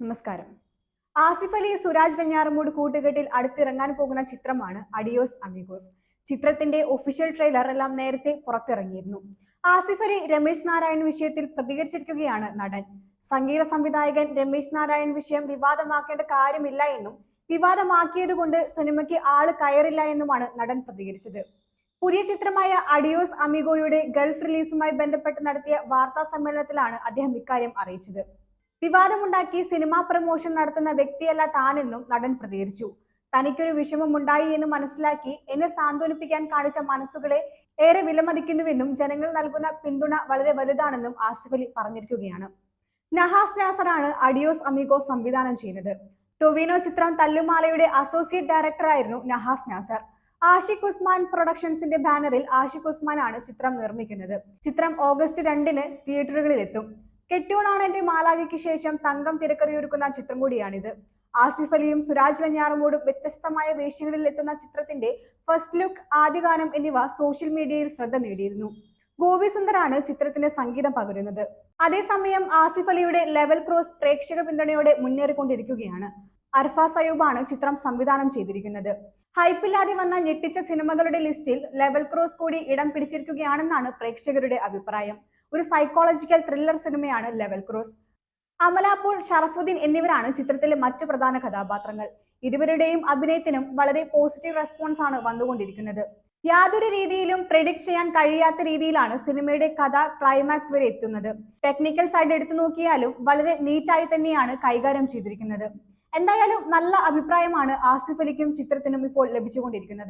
നമസ്കാരം. ആസിഫ് അലി സുരാജ് വെഞ്ഞാറമൂട് കൂട്ടുകെട്ടിൽ അടുത്തിറങ്ങാൻ പോകുന്ന ചിത്രമാണ് അഡിയോസ് അമിഗോസ്. ചിത്രത്തിന്റെ ഒഫീഷ്യൽ ട്രെയിലർ എല്ലാം നേരത്തെ പുറത്തിറങ്ങിയിരുന്നു. ആസിഫ് അലി രമേശ് നാരായൺ വിഷയത്തിൽ പ്രതികരിച്ചിരിക്കുകയാണ് നടൻ. സംഗീത സംവിധായകൻ രമേശ് നാരായൺ വിഷയം വിവാദമാക്കേണ്ട കാര്യമില്ല എന്നും വിവാദമാക്കിയതുകൊണ്ട് സിനിമയ്ക്ക് ആൾ കയറില്ല എന്നുമാണ് നടൻ പ്രതികരിച്ചത്. പുതിയ ചിത്രമായ അഡിയോസ് അമിഗോയുടെ ഗൾഫ് റിലീസുമായി ബന്ധപ്പെട്ട് നടത്തിയ വാർത്താ സമ്മേളനത്തിലാണ് അദ്ദേഹം ഇക്കാര്യം അറിയിച്ചത്. വിവാദമുണ്ടാക്കി സിനിമാ പ്രമോഷൻ നടത്തുന്ന വ്യക്തിയല്ല താനെന്നും നടൻ പ്രതികരിച്ചു. തനിക്കൊരു വിഷമമുണ്ടായി എന്ന് മനസ്സിലാക്കി എന്നെ സാന്ത്വനിപ്പിക്കാൻ കാണിച്ച മനസ്സുകളെ ഏറെ വിലമതിക്കുന്നുവെന്നും ജനങ്ങൾ നൽകുന്ന പിന്തുണ വളരെ വലുതാണെന്നും ആസിഫ് അലി പറഞ്ഞിരിക്കുകയാണ്. നഹാസ് നാസറാണ് അഡിയോസ് അമിഗോ സംവിധാനം ചെയ്തത്. ടൊവിനോ ചിത്രം തല്ലുമാലയുടെ അസോസിയേറ്റ് ഡയറക്ടറായിരുന്നു നഹാസ് നാസർ. ആഷിഖ് ഉസ്മാൻ പ്രൊഡക്ഷൻസിന്റെ ബാനറിൽ ആഷിഖ് ഉസ്മാൻ ആണ് ചിത്രം നിർമ്മിക്കുന്നത്. ചിത്രം ഓഗസ്റ്റ് രണ്ടിന് തിയേറ്ററുകളിൽ എത്തും കെട്ടിയോണാണ് എന്റെ മാലാഖയ്ക്ക് ശേഷം തങ്കം തിരക്കഥയൊരുക്കുന്ന ചിത്രം കൂടിയാണിത്. ആസിഫ് അലിയും സുരാജ് വെഞ്ഞാറമൂടും വ്യത്യസ്തമായ വേഷങ്ങളിൽ എത്തുന്ന ചിത്രത്തിന്റെ ഫസ്റ്റ് ലുക്ക് ആദ്യഗാനം എന്നിവ സോഷ്യൽ മീഡിയയിൽ ശ്രദ്ധ നേടിയിരുന്നു. ഗോപി സുന്ദറാണ് ചിത്രത്തിന് സംഗീതം പകരുന്നത്. അതേസമയം ആസിഫ് അലിയുടെ ലെവൽ ക്രോസ് പ്രേക്ഷക പിന്തുണയോടെ മുന്നേറിക്കൊണ്ടിരിക്കുകയാണ്. അർഫ സയൂബാണ് ചിത്രം സംവിധാനം ചെയ്തിരിക്കുന്നത്. ഹൈപ്പില്ലാതെ വന്ന ഞെട്ടിച്ച സിനിമകളുടെ ലിസ്റ്റിൽ ലെവൽ ക്രോസ് കൂടി ഇടം പിടിച്ചിരിക്കുകയാണെന്നാണ് പ്രേക്ഷകരുടെ അഭിപ്രായം. ഒരു സൈക്കോളജിക്കൽ ത്രില്ലർ സിനിമയാണ് ലെവൽ ക്രോസ്. അമലാപ്പോൾ ഷറഫുദ്ദീൻ എന്നിവരാണ് ചിത്രത്തിലെ മറ്റു പ്രധാന കഥാപാത്രങ്ങൾ. ഇരുവരുടെയും അഭിനയത്തിനും വളരെ പോസിറ്റീവ് റെസ്പോൺസ് ആണ് വന്നുകൊണ്ടിരിക്കുന്നത്. യാതൊരു രീതിയിലും പ്രെഡിക്ട് ചെയ്യാൻ കഴിയാത്ത രീതിയിലാണ് സിനിമയുടെ കഥ ക്ലൈമാക്സ് വരെ എത്തുന്നത്. ടെക്നിക്കൽ സൈഡ് എടുത്തു നോക്കിയാലും വളരെ നീറ്റായി തന്നെയാണ് കൈകാര്യം ചെയ്തിരിക്കുന്നത്. എന്തായാലും നല്ല അഭിപ്രായമാണ് ആസിഫ് അലിക്കും ചിത്രത്തിനും ഇപ്പോൾ ലഭിച്ചുകൊണ്ടിരിക്കുന്നത്.